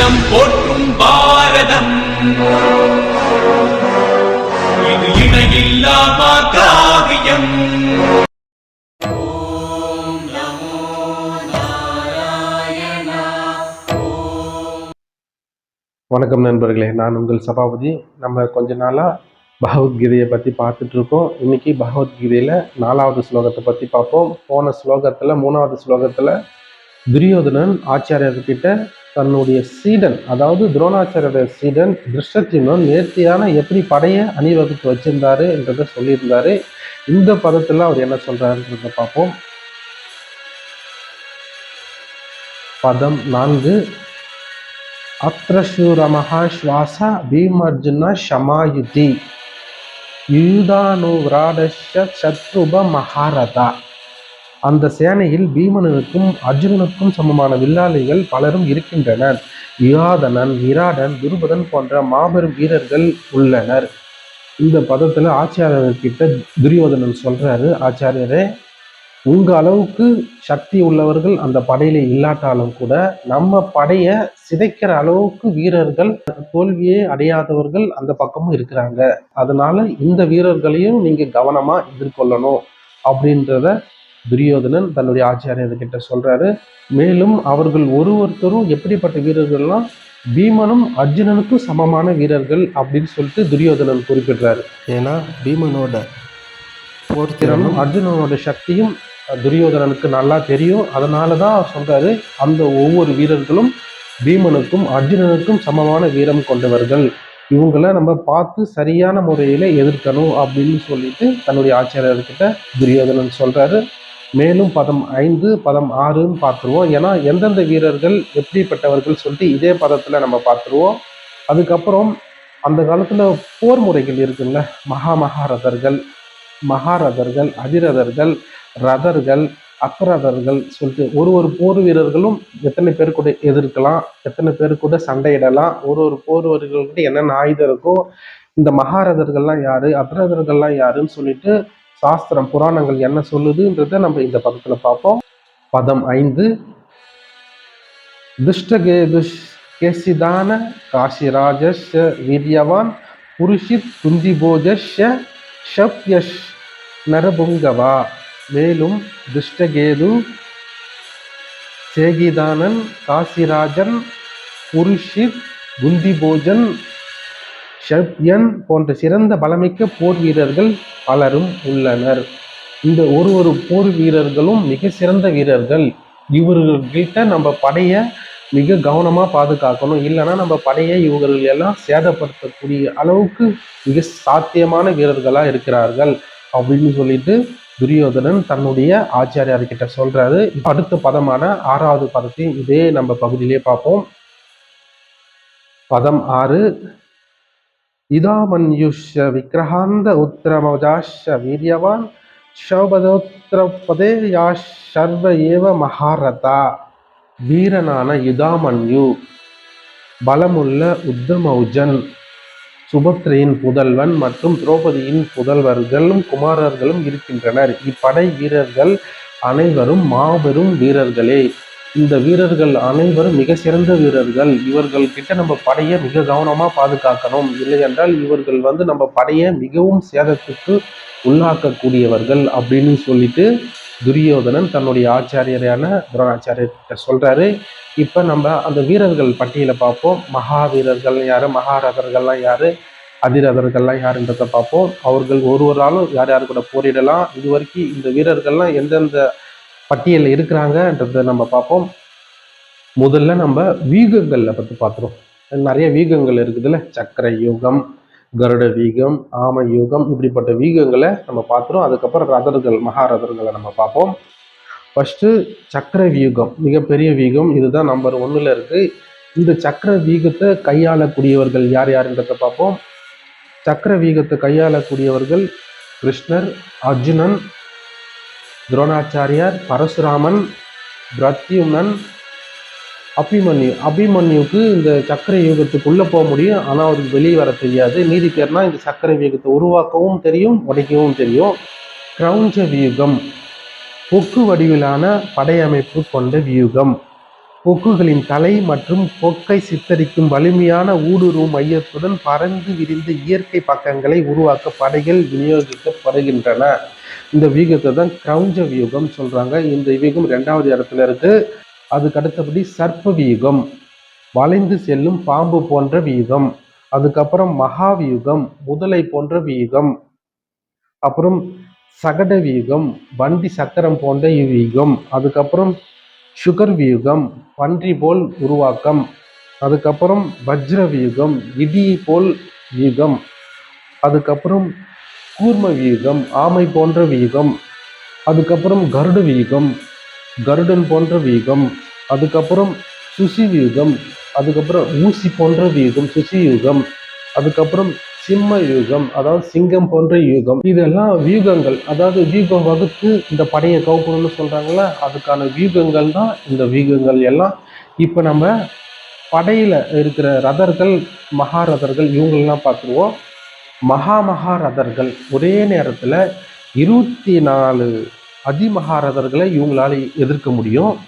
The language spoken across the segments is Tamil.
இனம் போற்றும் பாரதம். இது இணையில்லா காவியம். வணக்கம் நண்பர்களே நான் உங்கள் சபாபதி. நம்ம கொஞ்ச நாளாக பகவத்கீதையை பற்றி பார்த்துட்டு இருக்கோம் இன்னைக்கு பகவத்கீதையில் நாலாவது ஸ்லோகத்தை பற்றி பார்ப்போம். போன ஸ்லோகத்தில் மூணாவது ஸ்லோகத்தில் துரியோதனன் ஆச்சாரியர்கிட்ட தன்னுடைய சீடன் அதாவது துரோணாச்சாரியோட சீடன் திருஷ்டத்தினும் நேர்த்தியான எப்படி படையை அணிவகுத்து வச்சிருந்தாரு என்றதை சொல்லியிருந்தாரு. இந்த பதத்தில் அவர் என்ன சொல்றாருன்றத பார்ப்போம். பதம் நான்கு. அத்ரசூரமஹ ஸ்வாச பீமர்ஜுன ஷமாயுதி. யுதானுவிராடஷ சத்ருப மகாரதா. அந்த சேனையில் பீமனுக்கும் அர்ஜுனனுக்கும் சமமான வில்லாளிகள் பலரும் இருக்கின்றனர். யுகாதனன் விராடன் துருபதன் போன்ற மாபெரும் வீரர்கள் உள்ளனர். இந்த பதத்தில் ஆச்சாரியர்கிட்ட துரியோதனன் சொல்றாரு ஆச்சாரியரே உங்க அளவுக்கு சக்தி உள்ளவர்கள் அந்த படையில இல்லாட்டாலும் கூட நம்ம படைய சிதைக்கிற அளவுக்கு வீரர்கள் தோல்வியே அடையாதவர்கள் அந்த பக்கமும் இருக்கிறாங்க. அதனால இந்த வீரர்களையும் நீங்க கவனமா எதிர்கொள்ளணும். அப்படின்றத துரியோதனன் தன்னுடைய ஆச்சாரியர்கிட்ட சொல்றாரு. மேலும் அவர்கள் ஒரு ஒருத்தரும் எப்படிப்பட்ட வீரர்கள்லாம் பீமனும் அர்ஜுனனுக்கும் சமமான வீரர்கள் அப்படின்னு சொல்லிட்டு துரியோதனன் குறிப்பிடுறாரு. ஏன்னா பீமனோட போர் திறனும் அர்ஜுனனோட சக்தியும் துரியோதனனுக்கு நல்லா தெரியும். அதனால தான் சொல்றாரு அந்த ஒவ்வொரு வீரர்களும் பீமனுக்கும் அர்ஜுனனுக்கும் சமமான வீரம் கொண்டவர்கள். இவங்கள நம்ம பார்த்து சரியான முறையில எதிர்க்கணும் அப்படின்னு சொல்லிட்டு தன்னுடைய ஆச்சாரியர்கிட்ட துரியோதனன் சொல்றாரு. மேலும் பதம் ஐந்து பதம் ஆறுன்னு பார்த்துருவோம். ஏன்னா எந்தெந்த வீரர்கள் எப்படிப்பட்டவர்கள் சொல்லிட்டு இதே பதத்தில் நம்ம பார்த்துருவோம். அதுக்கப்புறம் அந்த காலத்தில் போர் முறைகள் இருக்குல்ல. மகா மகாரதர்கள் மகாரதர்கள் அதிரதர்கள் ரதர்கள் அக்ரதர்கள் சொல்லிட்டு ஒரு ஒரு போர் வீரர்களும் எத்தனை பேர் கூட எதிர்க்கலாம் எத்தனை பேர் கூட சண்டையிடலாம் ஒரு ஒரு போர் வீரர்கள்கிட்ட என்னென்ன ஆயுதம் இருக்கோ இந்த மகாரதர்கள்லாம் யாரு அக்ரதர்கள்லாம் யாருன்னு சொல்லிட்டு சாஸ்திரம் புராணங்கள் என்ன சொல்லுதுன்றத நம்ம இந்த பதத்துல பார்ப்போம். பதம் ஐந்து. துஷ்டகேதுஷ் கேசிதான காசிராஜஷ வீரியவான் புருஷித் குந்திபோஜஷ ஷப்யஷ் நரபுங்கவா. மேலும் துஷ்டகேது சேகிதானன் காசிராஜன் புருஷித் குந்திபோஜன் ஷப்யன் போன்ற சிறந்த பலமிக்க போர் வீரர்கள் பலரும் உள்ளனர். இந்த ஒரு ஒரு போர் வீரர்களும் மிக சிறந்த வீரர்கள். இவர்கள்கிட்ட நம்ம படையை மிக கவனமாக பாதுகாக்கணும். இல்லைன்னா நம்ம படையை இவர்கள் எல்லாம் சேதப்படுத்தக்கூடிய அளவுக்கு மிக சாத்தியமான வீரர்களாக இருக்கிறார்கள் அப்படின்னு சொல்லிட்டு துரியோதனன் தன்னுடைய ஆச்சாரியார்கிட்ட சொல்றாரு. அடுத்த பதமான ஆறாவது பதத்தையும் இதே நம்ம பகுதியிலே பார்ப்போம். பதம் ஆறு இதாமன்யுஷ்ய விக்கிரகாந்த உத்திரமஜாஷ வீரியவான் ஷௌபதோத்திரபதே யா சர்வ ஏவ மகாரதா. வீரனான யுதாமன்யு பலமுள்ள உத்தமௌஜன் சுபத்ரையின் புதல்வன் மற்றும் திரௌபதியின் புதல்வர்களும் குமாரர்களும் இருக்கின்றனர். இப்படை வீரர்கள் அனைவரும் மாபெரும் வீரர்களே. இந்த வீரர்கள் அனைவரும் மிக சிறந்த வீரர்கள். இவர்கள் கிட்ட நம்ம படையை மிக கவனமாக பாதுகாக்கணும். இல்லை என்றால் இவர்கள் வந்து நம்ம படையை மிகவும் சேதத்துக்கு உள்ளாக்கக்கூடியவர்கள் அப்படின்னு சொல்லிட்டு துரியோதனன் தன்னுடைய ஆச்சாரியரான துரோணாச்சாரியர்கிட்ட சொல்றாரு. இப்போ நம்ம அந்த வீரர்கள் பட்டியலை பார்ப்போம். மகாவீரர்கள் யார் யாரு? மகாரதர்கள்லாம் யாரு? அதிரதர்கள்லாம் யாருன்றத பார்ப்போம். அவர்கள் ஒருவராலும் யார் யார் கூட போரிடலாம். இது வரைக்கும் இந்த வீரர்கள்லாம் எந்தெந்த பட்டியலில் இருக்கிறாங்கன்றத நம்ம பார்ப்போம். முதல்ல நம்ம வீகங்களை பற்றி பார்த்துருவோம். நிறைய வீகங்கள் இருக்குதுல்ல. சக்கர யூகம் கருட வீகம் ஆம யூகம் இப்படிப்பட்ட வீகங்களை நம்ம பார்த்துரும் அதுக்கப்புறம் ரதர்கள் மகாரதர்களை நம்ம பார்ப்போம். ஃபஸ்ட்டு சக்கர வியூகம் மிகப்பெரிய வீகம் இதுதான் நம்பர் ஒன்றில் இருக்குது இந்த சக்கர வீகத்தை கையாளக்கூடியவர்கள் யார் யாருன்றத பார்ப்போம். சக்கர வீகத்தை கையாளக்கூடியவர்கள் கிருஷ்ணர் அர்ஜுனன் துரோணாச்சாரியார் பரசுராமன் பிரத்யும்னன் அபிமன்யு அபிமன்யுக்கு இந்த சக்கர யூகத்துக்குள்ளே போக முடியும். ஆனால் அவருக்கு வெளியே வர தெரியாது. மீதி பேர்னா இந்த சக்கர வியூகத்தை உருவாக்கவும் தெரியும் உடைக்கவும் தெரியும். கிரௌஞ்ச வியூகம். கொக்கு வடிவிலான படையமைப்பு கொண்ட வியூகம். கொக்குகளின் தலை மற்றும் கொக்கை சித்தரிக்கும் வலிமையான ஊடுருவும் மையத்துடன் பறந்து விரிந்த இயற்கை பக்கங்களை உருவாக்க படைகள் விநியோகிக்கப்படுகின்றன. இந்த வியூகத்தை தான் கிரௌஞ்ச வியூகம் சொல்கிறாங்க இந்த வியூகம் ரெண்டாவது இடத்துல இருக்குது அதுக்கு அடுத்தபடி சர்ப்ப வியூகம் வளைந்து செல்லும் பாம்பு போன்ற வியூகம் அதுக்கப்புறம் மகாவியூகம் முதலை போன்ற வியூகம் அப்புறம் சகட வியூகம் வண்டி சக்கரம் போன்ற வியூகம் அதுக்கப்புறம் சுகர் வியூகம் பன்றி போல் உருவாக்கம் அதுக்கப்புறம் வஜ்ர வியூகம் இடி போல் வியூகம் அதுக்கப்புறம் கூர்ம வியூகம் ஆமை போன்ற வியூகம் அதுக்கப்புறம் கருட வியூகம் கருடன் போன்ற வியூகம் அதுக்கப்புறம் சுசி வியூகம் அதுக்கப்புறம் ஊசி போன்ற வியூகம் சுசி யூகம் அதுக்கப்புறம் சிம்ம யூகம் அதாவது சிங்கம் போன்ற யூகம். இதெல்லாம் வியூகங்கள். அதாவது வியூகம் வகுத்து இந்த படையை கவுக்கணும்னு சொல்றாங்கல்ல அதுக்கான வியூகங்கள் தான் இந்த வியூகங்கள் எல்லாம். இப்போ நம்ம படையில் இருக்கிற ரதர்கள் மகாரதர்கள் இவங்களெல்லாம் பார்த்துருவோம். மகா மகாரதர்கள் ஒரே நேரத்தில் இருபத்தி நாலு அதிமகாரதர்களை இவங்களால எதிர்க்க முடியும்.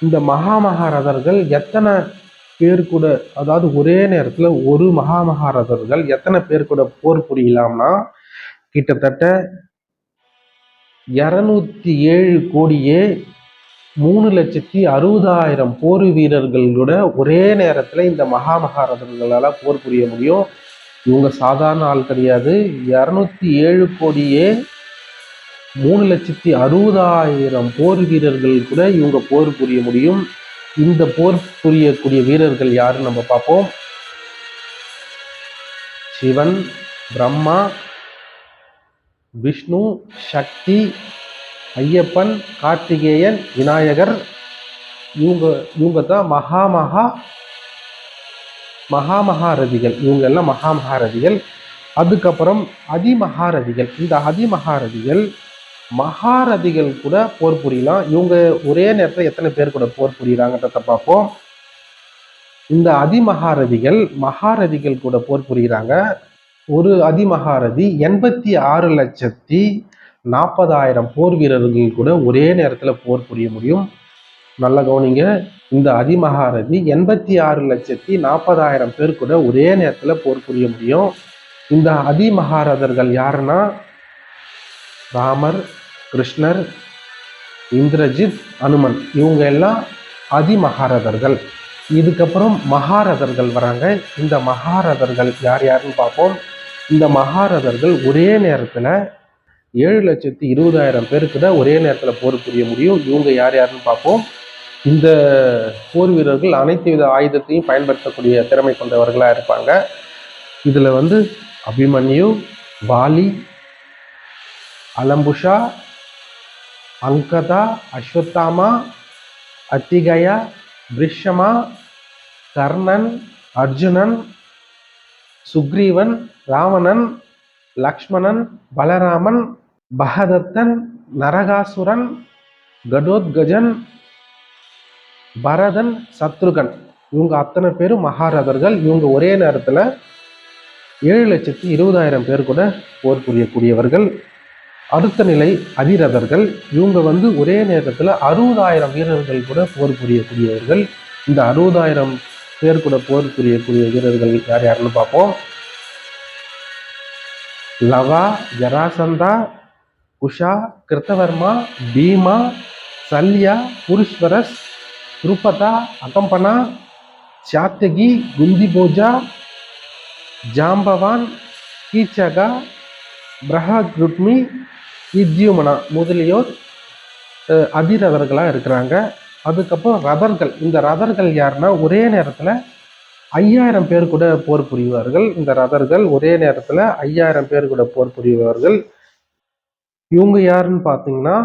இந்த மகா மகாரதர்கள் எத்தனை பேர் கூட அதாவது ஒரே நேரத்தில் ஒரு மகாமகாரதர்கள் எத்தனை பேர் கூட போர் புரியலாம்னா கிட்டத்தட்ட இரநூத்தி ஏழு கோடியே மூணு லட்சத்தி அறுபதாயிரம் போர் வீரர்களோட ஒரே நேரத்தில் இந்த மகாமகாரதர்களால் போர் புரிய முடியும். இவங்க சாதாரண ஆள் கிடையாது. இரநூத்தி ஏழு கோடியே மூணு லட்சத்தி அறுபதாயிரம் போர் வீரர்கள் கூட இவங்க போர் புரிய முடியும். இந்த போர் புரியக்கூடிய வீரர்கள் யாருன்னு நம்ம பார்ப்போம். சிவன் பிரம்மா விஷ்ணு சக்தி ஐயப்பன் கார்த்திகேயன் விநாயகர். இவங்க இவங்க தான் மகா மகா மகா மகாரதிகள் இவங்க எல்லாம் அதுக்கப்புறம் அதிமகாரதிகள். இந்த அதிமகாரதிகள் மகாரதிகள் கூட போர் புரியலாம். இவங்க ஒரே நேரத்தில் எத்தனை பேர் கூட போர் புரியுறாங்கன்றத பார்ப்போம். இந்த அதிமகாரதிகள் மகாரதிகள் கூட போர் புரியுறாங்க. ஒரு அதிமகாரதி எண்பத்தி ஆறு லட்சத்தி நாற்பதாயிரம் போர் வீரர்கள் கூட ஒரே நேரத்தில் போர் புரிய முடியும். நல்ல கவனிங்க. இந்த அதிமகாரதி எண்பத்தி ஆறு லட்சத்தி நாற்பதாயிரம் பேர் கூட ஒரே நேரத்தில் போர் புரிய முடியும். இந்த அதிமகாரதர்கள் யாருன்னா? ராமர் கிருஷ்ணர் இந்திரஜித் அனுமன். இவங்க எல்லாம் அதிமகாரதர்கள். இதுக்கப்புறம் மகாரதர்கள் வராங்க. இந்த மகாரதர்கள் யார் யாருன்னு பார்ப்போம். இந்த மகாரதர்கள் ஒரே நேரத்தில் ஏழு லட்சத்தி இருபதாயிரம் பேருக்கு தான் ஒரே நேரத்தில் போர் புரிய முடியும். இவங்க யார் யாருன்னு பார்ப்போம். இந்த போர் வீரர்கள் அனைத்து வித ஆயுதத்தையும் பயன்படுத்தக்கூடிய திறமை கொண்டவர்களாக இருப்பாங்க. இதில் வந்து அபிமன்யு வாலி அலம்புஷா அங்கதா அஸ்வத்தாமா அத்திகயா பிரிஷமா கர்ணன் அர்ஜுனன் சுக்ரீவன் ராவணன் லக்ஷ்மணன் பலராமன் பகதத்தன் நரகாசுரன் கடோத்கஜன் பரதன் சத்ருகன். இவங்க அத்தனை பேரும் மகாரதர்கள். இவங்க ஒரே நேரத்தில் ஏழு லட்சத்தி இருபதாயிரம் பேர் கூட போர் புரியக்கூடியவர்கள். அடுத்த நிலை அதிரதர்கள். இவங்க வந்து ஒரே நேரத்தில் அறுபதாயிரம் வீரர்கள் கூட போர் புரியக்கூடியவர்கள். இந்த அறுபதாயிரம் பேர் கூட போர் புரியக்கூடிய வீரர்கள் யார் யாருன்னு பார்ப்போம். லவா ஜராசந்தா உஷா கிருத்தவர்மா பீமா சல்யா புருஷ்வரஸ் திருப்பதா அகம்பனா சாத்தகி குந்திபோஜா ஜாம்பவான் கீச்சகா பிரஹாக்ருட்மி இத்யுமனா முதலியோர் அஹ், அதிரதர்களாக இருக்கிறாங்க. அதுக்கப்புறம் ரதர்கள். இந்த ரதர்கள் யாருன்னா ஒரே நேரத்தில் ஐயாயிரம் பேர் கூட போர் புரிவார்கள். இந்த ரதர்கள் ஒரே நேரத்தில் ஐயாயிரம் பேர் கூட போர் புரிவார்கள். இவங்க யாருன்னு பார்த்தீங்கன்னா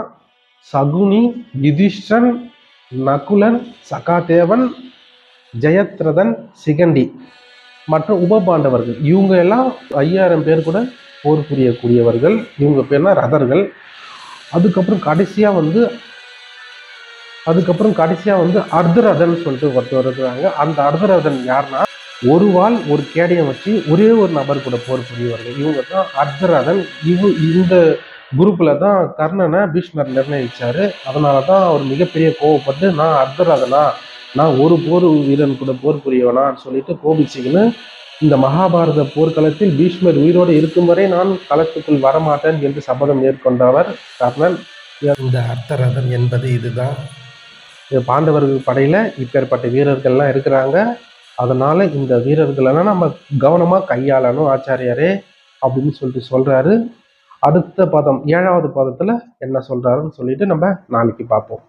சகுனி யுதிஷ்டன் நகுலன் சகாதேவன் ஜெயத்ரதன் சிகண்டி மற்றும் உபபாண்டவர்கள். இவங்க எல்லாம் ஐயாயிரம் பேர் கூட போர் புரியக்கூடியவர்கள். இவங்க பேர்னா ரதர்கள். அதுக்கப்புறம் கடைசியாக வந்து அதுக்கப்புறம் கடைசியாக வந்து அர்த்தரதன் சொல்லிட்டு ஒருத்தர் இருக்கிறாங்க அந்த அர்த்தரதன் யாருன்னா ஒரு வாள் ஒரு கேடயம் வச்சு ஒரே ஒரு நபர் கூட போர் புரியவர்கள். இவங்க தான் அர்த்தரதன். இவ இந்த குரூப்பில் தான் கர்ணனை பீஷ்மர் நிர்ணயிச்சாரு. அதனால தான் அவர் மிகப்பெரிய கோவப்பட்டு நான் அர்த்தராதனா நான் ஒரு போர் வீரன் கூட போர் புரியவனான்னு சொல்லிட்டு கோபிச்சுக்கின்னு இந்த மகாபாரத போர்க்களத்தில் பீஷ்மர் உயிரோடு இருக்கும் வரை நான் களத்துக்குள் வரமாட்டேன் என்று சபதம் மேற்கொண்டவர் கர்ணன். இந்த அர்த்தரதம் என்பது இதுதான். பாண்டவர்கள் படையில் இப்பேற்பட்ட வீரர்கள்லாம் இருக்கிறாங்க. அதனால இந்த வீரர்களெல்லாம் நம்ம கவனமாக கையாளணும் ஆச்சாரியாரே அப்படின்னு சொல்லிட்டு சொல்கிறாரு அடுத்த பதம் ஏழாவது பதத்துல என்ன சொல்றாருன்னு சொல்லிட்டு நம்ம நாளைக்கு பார்ப்போம்.